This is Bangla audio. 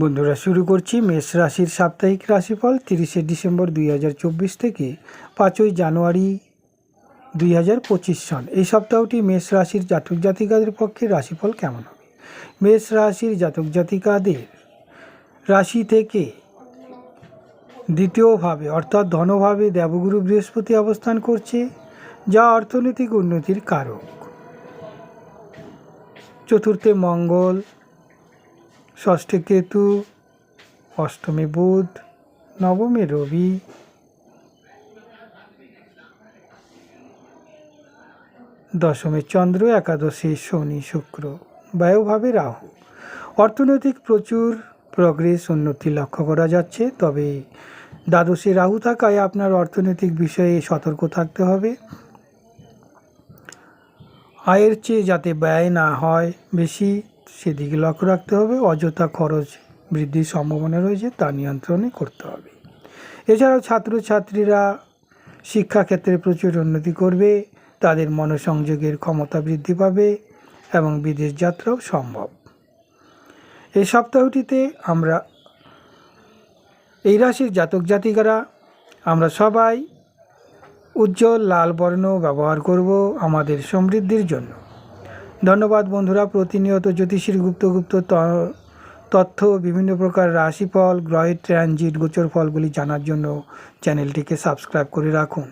বন্ধুরা, শুরু করছি মেষ রাশির সাপ্তাহিক রাশিফল তিরিশে ডিসেম্বর দুই হাজার চব্বিশ থেকে পাঁচই জানুয়ারি দুই হাজার পঁচিশ সন এই সপ্তাহটি মেষ রাশির জাতক জাতিকাদের পক্ষে রাশিফল কেমন হবে? মেষ রাশির জাতক জাতিকাদের রাশি থেকে দ্বিতীয়ভাবে অর্থাৎ ধনভাবে দেবগুরু বৃহস্পতি অবস্থান করছে, যা অর্থনৈতিক উন্নতির কারক। চতুর্থে মঙ্গল ষষ্ঠে কেতু, অষ্টমে বুধ, নবমে রবি। দশমে চন্দ্র, একাদশে শনি, শুক্র, বায়ুভাবে রাহু। অর্থনৈতিক প্রচুর প্রগ্রেস উন্নতি লক্ষ্য করা যাচ্ছে, তবে দ্বাদশে রাহু থাকায় আপনার অর্থনৈতিক বিষয়ে সতর্ক থাকতে হবে। আয়ের চেয়ে যাতে ব্যয় না হয় বেশি সেদিকে লক্ষ্য রাখতে হবে, অযথা খরচ বৃদ্ধির সম্ভাবনা রয়েছে তা নিয়ন্ত্রণে করতে হবে। এছাড়াও ছাত্রছাত্রীরা শিক্ষাক্ষেত্রে প্রচুর উন্নতি করবে, তাদের মনোসংযোগের ক্ষমতা বৃদ্ধি পাবে এবং বিদেশ যাত্রাও সম্ভব। এই সপ্তাহটিতে আমরা, এই রাশির জাতক জাতিকারা, আমরা সবাই উজ্জ্বল লাল বর্ণ ব্যবহার করব আমাদের সমৃদ্ধির জন্য। ধন্যবাদ বন্ধুরা, প্রতিনিয়ত জ্যোতিষীর গুপ্ত গুপ্ত তথ্য বিভিন্ন প্রকার রাশিফল গ্রহের ট্রানজিট গোচর ফলগুলি জানার জন্য চ্যানেলটিকে সাবস্ক্রাইব করে রাখুন।